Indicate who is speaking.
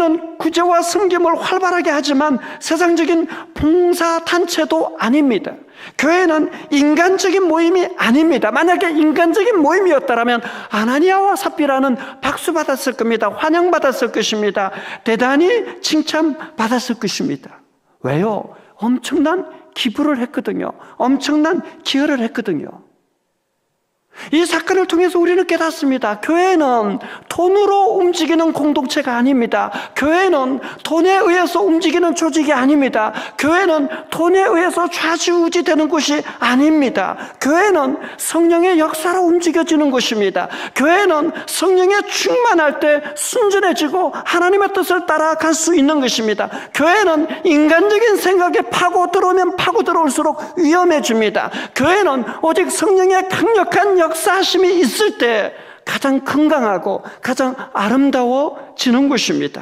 Speaker 1: 교회는 구제와 섬김을 활발하게 하지만 세상적인 봉사 단체도 아닙니다. 교회는 인간적인 모임이 아닙니다. 만약에 인간적인 모임이었다면 아나니아와 삽비라는 박수 받았을 겁니다. 환영받았을 것입니다. 대단히 칭찬받았을 것입니다. 왜요? 엄청난 기부를 했거든요. 엄청난 기여를 했거든요. 이 사건을 통해서 우리는 깨닫습니다. 교회는 돈으로 움직이는 공동체가 아닙니다. 교회는 돈에 의해서 움직이는 조직이 아닙니다. 교회는 돈에 의해서 좌지우지 되는 곳이 아닙니다. 교회는 성령의 역사로 움직여지는 곳입니다. 교회는 성령의 충만할 때 순전해지고 하나님의 뜻을 따라갈 수 있는 것입니다. 교회는 인간적인 생각에 파고 들어오면 파고 들어올수록 위험해집니다. 교회는 오직 성령의 강력한 역사하심이 있을 때 가장 건강하고 가장 아름다워지는 곳입니다.